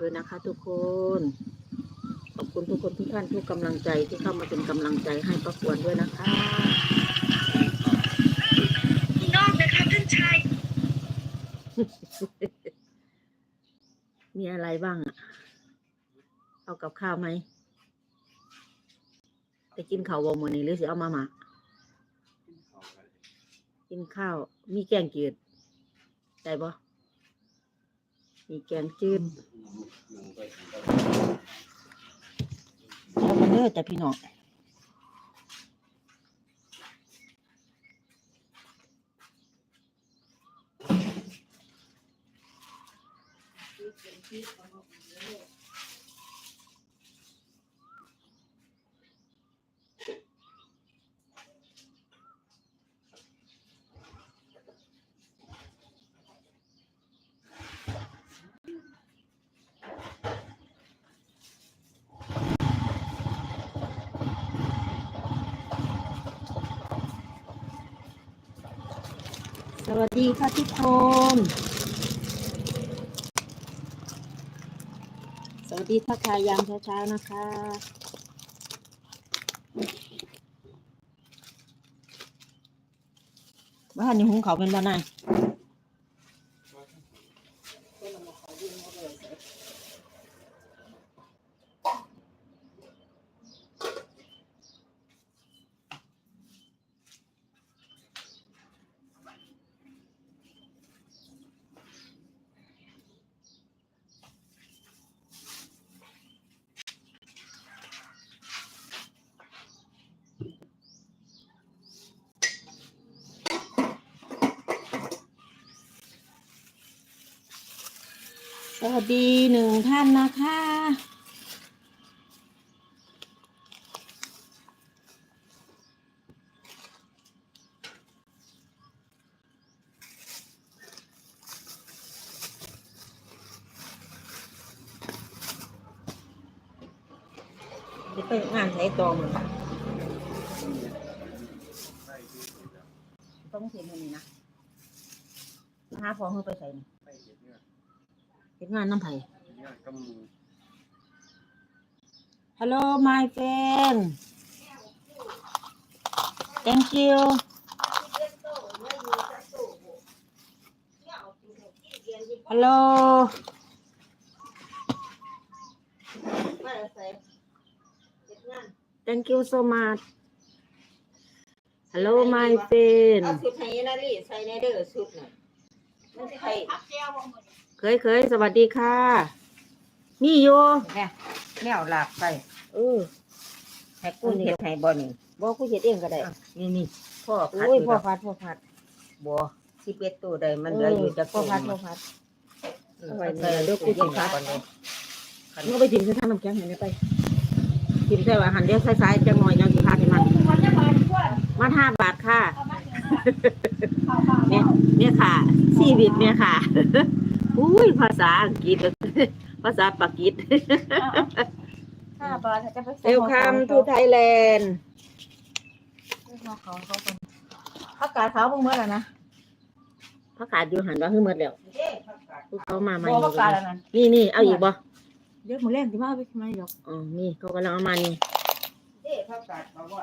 ด้วยนะคะทุกคน ขอบคุณทุกคนทุกท่านทุกกำลังใจที่เข้ามาเป็นกำลังใจให้ประกวดด้วยนะคะนอกนะคะท่านชาย มีอะไรบ้างอะเอากับข้าวไหมไปกินข้าววงมือนี้หรือสิเอามาหมากินข้าว มีแกงจืดได้ปะมีแกงจืด เอามาเด้อแต่พี่น้อง สวัสดีค่ะทุกคน สวัสดีทักทายยามเช้าๆนะคะ ว่านนี้หุงเขาเป็นบ้านไหน วัสดีหนึ่งท่านนะคะ จะไปงานใช้ตองมันต้องเสียเงินนี่นะมาหาฟองเพื่อไปใส่นี่ ไม่เห็นเนี่ย เฮ็ดงานน้ำไผ่เนี่ยก็มี Hello my friend Thank you ฮัลโหล Thank you so much Hello my friend เอาชุดให้นาลีใส่ในเด้อชุดน่ะมันสิให้ เคยเคยสวัสดีค่ะ นี่อยู่แม่แนวลากไปเออให้กูเฮ็ดให้บ่นี่บอกกูเฮ็ดเองก็ได้ นี่นี่พ่อพัดโอ้ยอยู่พ่อดอกพัดพ่อพัดบ่สิเป็ดตัวใดมันเหลืออยู่จักพ่อตัวพัดพ่อพัดอืมเอาไว้ใส่เดี๋ยวกูสิพัดก่อนเลยมึงไปจิ้มใส่ทางน้ำแข็งให้ได้ไปจิ้มใส่ว่าหันเดียวใส่สายจังหน่อยยังสิพาให้มันมันห้าบาทค่ะเนี่ยเนี่ยค่ะชีวิตเนี่ยค่ะ อุ้ยภาษาอังกฤษ ภาษาปากีสห้าบาทจะไปเวลคัมทูไทยแลนด์ผักกาดขาวเพิ่งเมื่อแล้วนะพระกาศอยู่หันว่าคือหมดแล้วพวกเขามาใหม่บ่ผักกาดแล้วนั่นนี่นี่เอาอีกบ่เดี๋ยวมื้อแรงสิมาเอาไปทำไมดอกอ๋อนี่เขากำลังเอามานี่เด้ผักกาดบ่บ่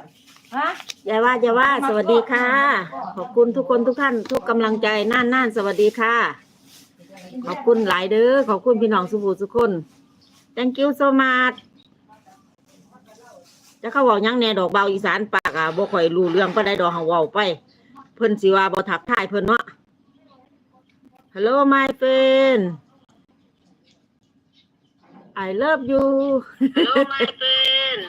ฮะอย่าว่าอย่าว่า สวัสดีค่ะ ขอบคุณทุกคนทุกท่าน ทุกกำลังใจน่านน่านสวัสดีค่ะ ขอบคุณหลายเด้อ ขอบคุณพี่น้องสุภูสุคน thank you so much จะเขาบอกหยังแหน่ดอกเบาอีสานปากอะบ่ค่อยรู้เรื่องปานใดดอกเฮาเว้าไป เพิ่นสิว่าบ่ทักทายเพิ่นเนาะ Hello my friend I love you Hello my friend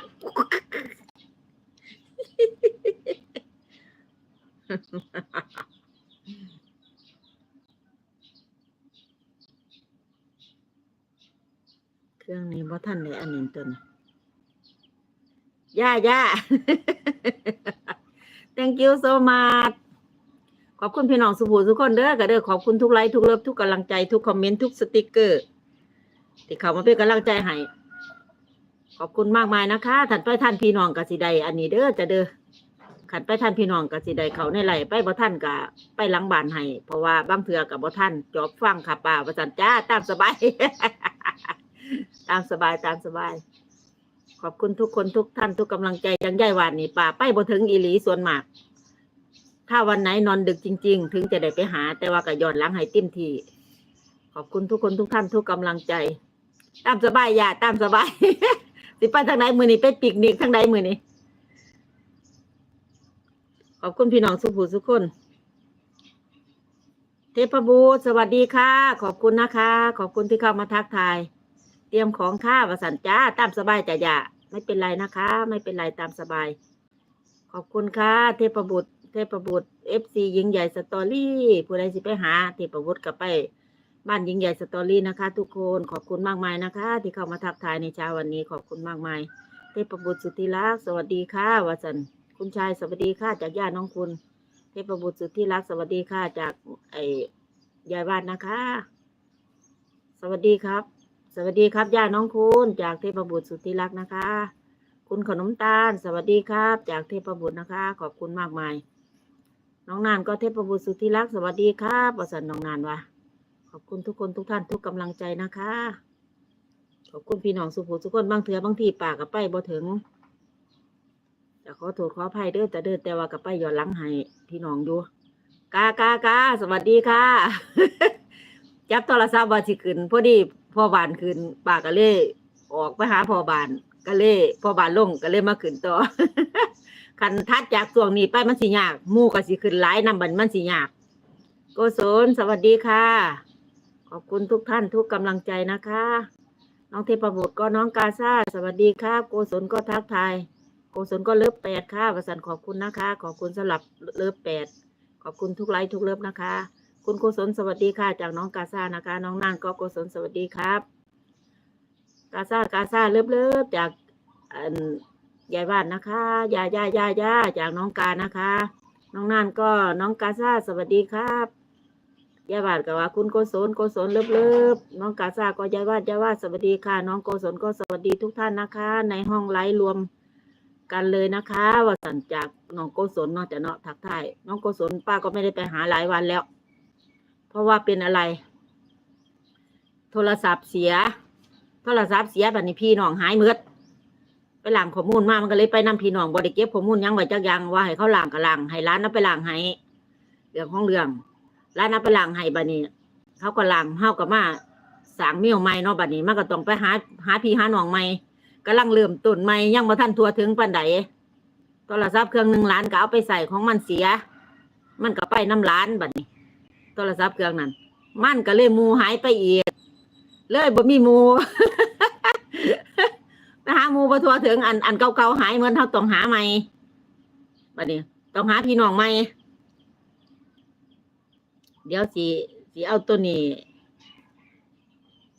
เครื่องนี้บ่ทันได้อันนี้ตัวนี้ย่าย่า thank you so much ขอบคุณพี่น้องสุภูทุกคนเด้อก็เด้อขอบคุณทุกไลค์ทุกเลิฟทุกกำลังใจทุกคอมเมนต์ทุกสติกเกอร์ที่เขามาเป็นกำลังใจให้ขอบคุณมากมายนะคะท่านไปท่านพี่น้องกสิใดอันนี้เด้อจะเด้อขันไปท่านพี่น้องกสิใดเขาในไหลไปบ่ท่านกะไปหลังบานให้เพราะว่าบางเทือกับบ่ท่านจอบฟังค่ะป่าประจันจ้าตามสบาย ตามสบายตามสบาย ขอบคุณทุกคนทุกท่านทุกกำลังใจยังย่ายหวานนี่ป่าไปบ่ถึงอีหลีส่วนมาก ถ้าวันไหนนอนดึกจริง ๆ ถึงจะได้ไปหา แต่ว่าก็ย้อนหลังให้เต็มทีขอบคุณทุกคนทุกท่านทุกกำลังใจ ตามสบายอย่าตามสบาย สิไปทางไหนมือนี้ไปปิกนิกทางใดมือนี้ขอบคุณพี่น้องสุภูสุกคนเทพบูสวัสดีค่ะ ขอบคุณนะคะ ขอบคุณที่เข้ามาทักทาย เตรียมของข้าวสันจ้าตามสบายจ้ะย่าไม่เป็นไรนะคะ ไม่เป็นไรตามสบาย ขอบคุณค่ะ เทพบุตร เทพบุตรเอฟซียิงใหญ่สตอรี่ผู้ใดสิไปหา เทพบุตรกลับไป บ้านยิงใหญ่สตอรี่นะคะ ทุกคนขอบคุณมากมายนะคะ ที่เข้ามาทักทายในเช้าวันนี้ขอบคุณมากมาย เทพบุตรสุธิรักสวัสดีค่ะวสันคุณชายสวัสดีค่ะจากญาติน้องคุณ เทพบุตรสุธิรักสวัสดีค่ะจากไอ้ยายบ้านนะคะ สวัสดีครับ สวัสดีครับญาน้องคุณจากเทพบุตรสุธิรักนะคะ คุณขนมตาล สวัสดีครับ จากเทพบุตรนะคะ ขอบคุณมากมาย น้องนานก็เทพบุตรสุธิรัก สวัสดีครับประสันน้องนานวะขอบคุณทุกคนทุกท่านทุกกำลังใจนะคะ ขอบคุณพี่น้องสุภูทุกคนบางเถือบางทีปากกับไปบ่ถึงจะขอโทษขออภัยเด้อแต่เด้อแต่ว่ากับไปย้อนหลังให้พี่น้องอยู่กากากาสวัสดีค่ะ จับโทรศัพท์ว่าสิขึ้นพอดี พ่อบานขึ้นปากก็เลยออกไปหาพ่อบานก็เลยพ่อบานลงก็เลยมาขึ้นต่อคันทัดจากช่วงนี้ไปมันสิยากมู่ก็สิขึ้นหลายนำบันมันสิยากโกศลสวัสดีค่ะ ขอบคุณทุกท่านทุกกำลังใจนะคะ น้องเทพบุตรก็น้องกาซาสวัสดีครับโกศลก็ทักทายโกศลก็เลิฟแปดค่ะประสันขอบคุณนะคะ ขอบคุณสำหรับเลิฟแปดขอบคุณทุกไลค์ทุกเลิฟนะคะ คุณโกศลสวัสดีค่ะ จากน้องกาซานะคะ น้องนานก็โกศลสวัสดีครับ กาซากาซาเลิฟเลิฟจากยายบ้านนะคะยายายายาจากน้องกานะคะ น้องนานก็น้องกาซาสวัสดีครับยายบ้านก็ว่า คุณโกศลโกศลเลิฟเลิฟน้องกาซาก็ยายบ้านยายว่าสวัสดีค่ะ น้องโกศลก็สวัสดีทุกท่านนะคะ ในห้องไลฟ์รวมกันเลยนะคะว่าสันจากน้องโกศลนาะจะเนาะทักทายน้องโกศลป้าก็ไม่ได้ไปหาหลายวันแล้ว เพราะว่าเป็นอะไร โทรศัพท์เสีย โทรศัพท์เสียแบบนี้พี่น้องหายเมือดไปหลังข้อมูลมามันก็เลยไปนำพี่น้องบริเก็บข้อมูลยังไว้จักยังว่าให้เขาหลังกับหลังให้ร้านนับไปหลังให้เรื่องของเรื่องร้านนับไปหลังให้บัดนี้เขาก็หลังเฮาก็มาสางเมี่ยวใหม่เนาะบัดนี้มันก็ต้องไปหาหาพี่หาน้องใหม่กำลังเริ่มต้นใหม่ยังบ่ทันทัวถึงปานใดโทรศัพท์เครื่องหนึ่งล้านก็เอาไปใส่ของมันเสีย มันก็ไปน้ำล้านบัดนี้ โทรศัพท์เครื่องนั้น มันก็เลยมูหายไปอีก เลยบ่มีมูไปหามูบ่ทัวถึงอันอันเก่าๆหายเหมือนเฮาต้องหาใหม่บัดนี้ต้องหาพี่น้องใหม่ เดี๋ยวสิสิเอาตัวนี้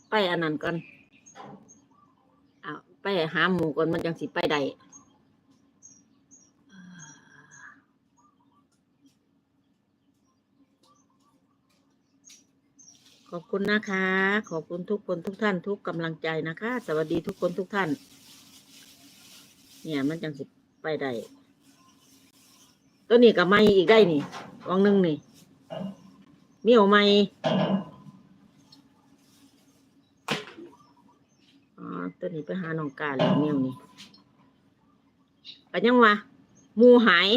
ไปอันนั้นก่อนเอาไปหาหมูก่อนมันจังสิไปได้ ขอบคุณนะคะ ขอบคุณทุกคนทุกท่านทุกกำลังใจนะคะ สวัสดีทุกคนทุกท่าน เนี่ยมันจังสิไปได้ตัวนี้กับไม้อีกได้นี่วงหนึ่งนี่มีเอาไม้อ๋ตัวนี้ไปหาน้องกาแล้วเนี่ยวนี่ก็ยังว่าหมูหาย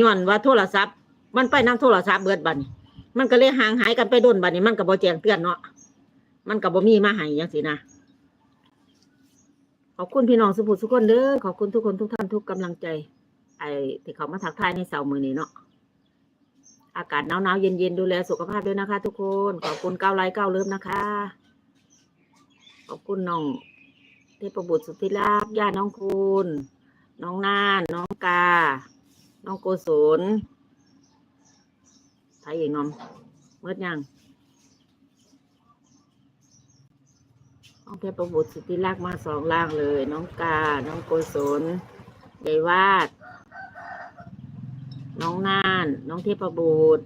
ย้อนว่าโทรศัพท์ มันไปนำโทรศัพท์เบิดบัดน มันก็เลยห่างหายกันไปโดนบัดนี้มันก็บ่แจ้งเตือนเนาะมันก็บ่มีมาให้จังซี่นะขอบคุณพี่น้องสุภุทุกคนเด้อขอบคุณทุกคนทุกท่านทุกกำลังใจ ไอ้ที่เขามาทักทายในเสาร์มือนี้เนาะอากาศหนาวๆเย็นๆดูแลสุขภาพด้วยนะคะ ทุกคนขอบคุณก้าวไลค์ก้าวเลิฟนะคะ ขอบคุณน้องเทพบุตรสุธิราบญาติน้องคุณ น้องน่านน้องกา น้องโกศล ไทยเองน้อมเมื่อยังน้องเพชรประบุตรสุธิรักษ์มาสองล่างเลย น้องกา น้องโกศลยายวาด น้องน่าน น้องเทพบุตร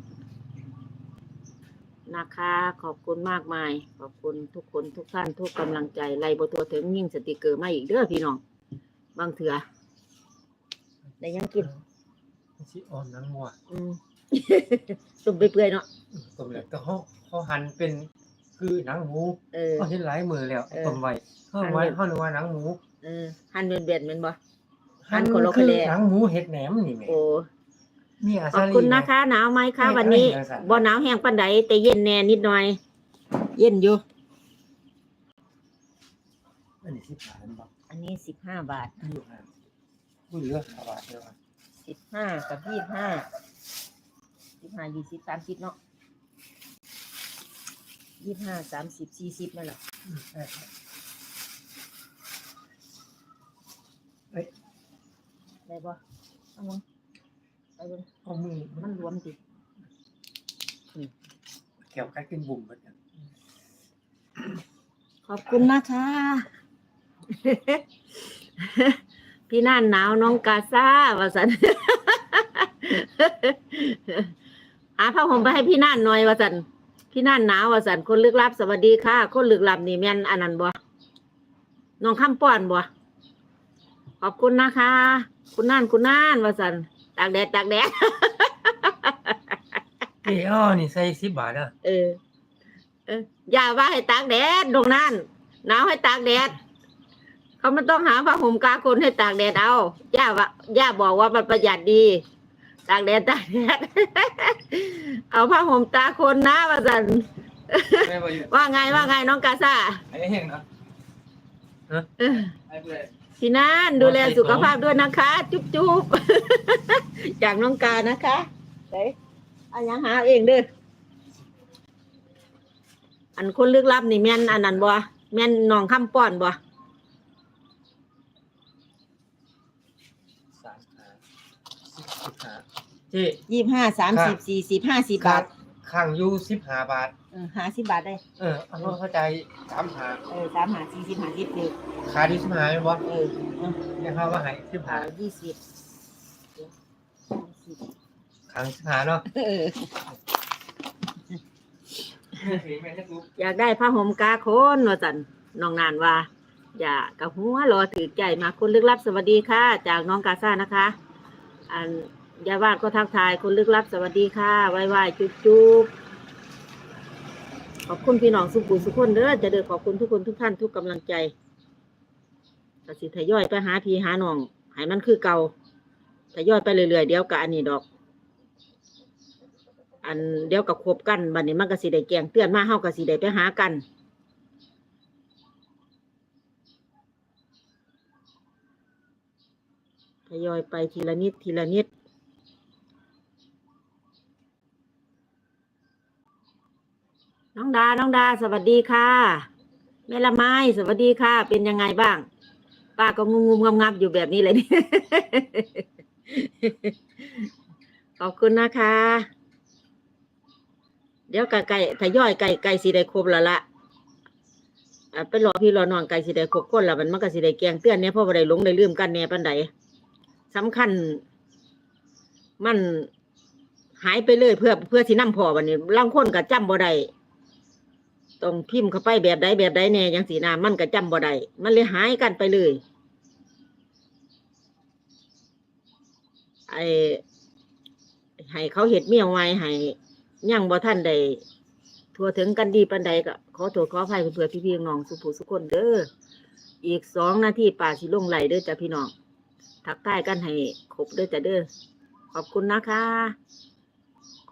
นะคะ ขอบคุณมากมาย ขอบคุณทุกคนทุกท่านทุกกำลังใจไล่บตัวถึงยิ่งสติกเกอร์มาอีกเด้อพี่น้อง บางเถื่อได้ยังกินมันสิอ่อนนังว่ะอืม ตุ่มไปเปื่อยๆเนาะต้มแล้วก็เขาเขาหั่นเป็นคือหนังหมูเออ เขาเห็นหลายมือแล้วเออต้มไว้เพิ่มไว้หั่นเขานึกว่าหนังหมูเออหั่นเป็นเบ็ดแม่นบ่ หั่หั่นนคนละคือคนแลหนังหมูเห็ดแหนมนี่แหม่โอ้ มีอาขอบซาลีคุณนะคะ หนาวไหมคะไม่วันนี้ไม่ไม่บ่หนาวแห้งปานใดแต่เย็นแน่นิดหน่อย เย็นอยู่ อันนี้สิบบาทบ่อันนี้สิบห้าบาทอยู่ห่างผู้เหลือห้าบาทเดียวอะสิบห้ากับยี่ห้า สิบห้ายี่สิบสามสิบเนาะยี่ห้าสามสิบสี่สิบนั่นแหละอืมใช่ครับได้บ่เอามึงไปเบิ่งเอามือมันรวมติแก้วกัดกินบุ่มเหมือนกันขอบคุณนะคะ พี่น่านหนาวน้องกาซาว่าสัน หาผ้าห่มไปให้พี่น่านหน่อยว่าสันพี่น่านหนาวว่าสันคนลึกลับสวัสดีค่ะ คนลึกลับนี่แม่นอันนั้นบ่น้องคำป้อนบ่ขอบคุณนะคะ คุณน่านคุณน่านว่าสันตากแดดตากแดดเอ้อ้อนี่ใส่สิบบาทอะเออเอออย่าว่าให้ตากแดดตรงนั้นหนาวให้ตากแดดเขามันต้องหาผ้าห่มกาคนให้ตากแดดเอาย่าว่าย่าบอกว่ามันประหยัดดี ตากแดดตากแดด เอาผ้าห่มตาคนนะว่าสันไม่มาอยู่ว่าไงว่าไงน้องกาซาไอ้เห็นนะเออไอ้เพื่อนพี่นันดูแลสุขภาพด้วยนะคะ จุ๊บจุ๊บจากน้องกานะคะเฮ้ยอันยังหาเองเด้ออันคนลึกลับนี่แม่นอันนั้นบ่แม่นน้องคำป้อนบ่ สามหาสิบสิบหา เจ๊ยี่ห้าสามสิบสี่สิบห้าสิบบาทข้างอยู่สิบห้าบาท เออห้าสิบบาทได้ เออเอาเข้าใจสามหาเออสามหาสี่สิบห้าสิบคือขาดีสิบหาไหมบอสเออเอาเนี่ยเขาว่าให้สิบหาหายี่สิบเดี๋ยวสามสิบข้างสิบหาเนาะเออถือแม่จะรู้อยากได้ผ้าห่มกาโคนว่าสันน้องนานว่า อย่ากะหัวรอถือใจมาคนลึกลับสวัสดีค่ะ จากน้องกาซ่านะคะ อัน ยาวาดก็ทักทายคนลึกลับสวัสดีค่ะไหว้ไหว้จุ๊บจุ๊บขอบคุณพี่น้องสุขุมสุขคนเด้อจะเด้อขอบคุณทุกคนทุกท่านทุกกำลังใจกสิทยอยไปหาพี่หาน้องให้มันคือเก่าทยอยไปเรื่อยๆเดี๋ยวกับอันนี้ดอก อันเดี๋ยวกับครบกันบัดนี้มันก็สิได้แกงเตือนมาเฮาก็สิได้ไปหากันทยอยไปทีละนิดทีละนิด น้องดา น้องดา สวัสดีค่ะแม่ละไม้สวัสดีค่ะ เป็นยังไงบ้าง ป้าก็งุมงุมงำงับอยู่แบบนี้เลยนี่ขอบคุณนะคะ เดี๋ยวไก่ไก่ทยอยไก่ไก่สีได้ครบแล้วละไปรอพี่รอนองไก่สีได้ครบคนละมันมันก็สีได้แกงเตือนเนี่ยพราะว่ได้หลงได้ลืมกันแน่ปันใดสำคัญ มันหายไปเลยเพื่อเพื่อสินำพอวันนี้ล่างคนก็จำบ่ได้ ต้องพิมพ์เข้าไปแบบใดแบบใดแน่ยังสีนามันก็จำบ่ได้มันเลยหายกันไปเลย ไอ้ให้เขาเห็ดเมี่ยวไว้ให้ยังบ่ท่านใดทั่วถึงกันดีปันใดก็ขอโทษขออภัยเพื่อนๆพี่น้องสุภูสุคนเด้ออีกสองนาทีป่าสิลงไหลเด้อจ้ะพี่น้องทักทายกันให้ครบเด้อจ้ะเด้อขอบคุณนะคะ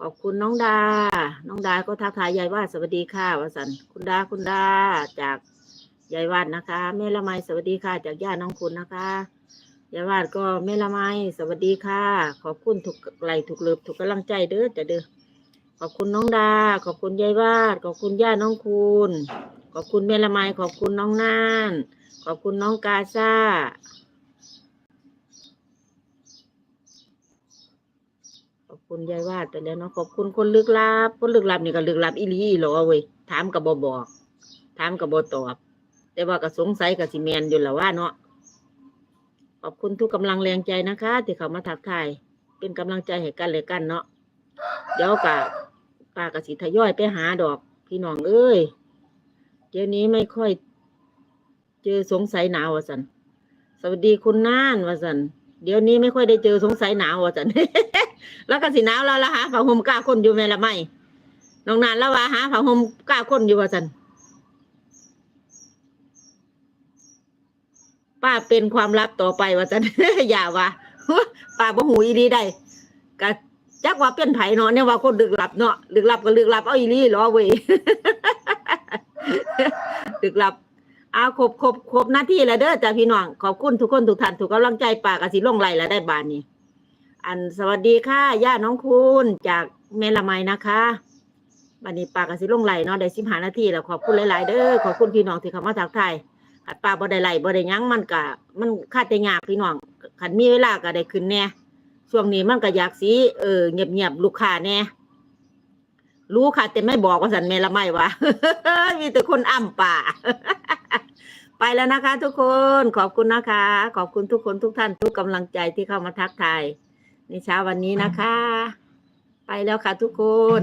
ขอบคุณน้องดา น้องดาก็ทักทายยายวาดสวัสดีค่ะวสันคุณดาคุณดาจากยายวาดนะคะแม่ละไมสวัสดีค่ะ จากย่าน้องคุณนะคะยายวาดก็แม่ละไมสวัสดีค่ะ ขอบคุณทุกไหลทุกเลิบทุกกำลังใจเด้อจะเด้อขอบคุณน้องดา ขอบคุณยายวาดขอบคุณย่าน้องคุณ ขอบคุณแม่ละไมขอบคุณน้องน่าน ขอบคุณน้องกาซา ขอบ คุณยายวาดไปแล้วเนาะขอบคุณคนลึกลับคนลึกลับนี่ก็ลึกลับอีหลีหรอเว้ยถามกับบอบอกถามกับบอตอบ แต่ว่าก็สงสัยกับสิแมนอยู่แล้วว่าเนาะขอบคุณทุกกำลังแรงใจนะคะ ที่เขามาทักทายเป็นกำลังใจให้กันเลยกันเนาะเดี๋ยวกะป้ากสิทยอยไปหาดอก พี่น้องเอ้ยเดี๋ยวนี้ไม่ค่อย เจอสงสัยหนาววะสันสวัสดีคุณน่านวะสัน เดี๋ยวนี้ไม่ค่อยได้เจอสงสัยหนาววะสันแล้วก็สิหนาวแล้วละฮะผ้าห่มกล้าคนอยู่ไหมละไม่น้องนานแล้วว่าหาผ้าห่มกล้าคนอยู่ว่าจันป้าเป็นความลับต่อไปว่าจันอย่าว่าป้าบ่หูอีดีได้กะจักว่าเป็นไผเนาะเนี่ยว่าคนดึกหลับเนาะดึกหลับก็ดึกหลับเอาอีหลีรอเว้ยดึกหลับ เอาครบครบครบหน้าที่แล้วเด้อจ้าพี่น้องขอบคุณทุกคนทุกท่านทุกกำลังใจปากกสิลงไหลแล้วได้บานนี้ อันสวัสดีค่ะย่าน้องคุณจากเมละไมนะคะบันนี้ปากกสิลงไหลเนาะได้สิบหานาทีแล้วขอบคุณหลายๆเด้อขอบคุณพี่น้องที่เข้ามาทักทายขัดปลาบ่ได้ไหลบ่ได้หยั้งมันกะมันคาดแต่ยากพี่น้องขันมีเวลาก็ได้ขึ้นแน่ช่วงนี้มันก็อยากสีเออเงียบๆลูกค้าแน่รู้ค่ะแต่ไม่บอกว่าสันเมละไมวะมีแต่คนอ้ำป่า ไปแล้วนะคะ ทุกคนขอบคุณนะคะ ขอบคุณทุกคนทุกท่านทุกกำลังใจที่เข้ามาทักทายในเช้าวันนี้นะคะ ไปแล้วค่ะทุกคน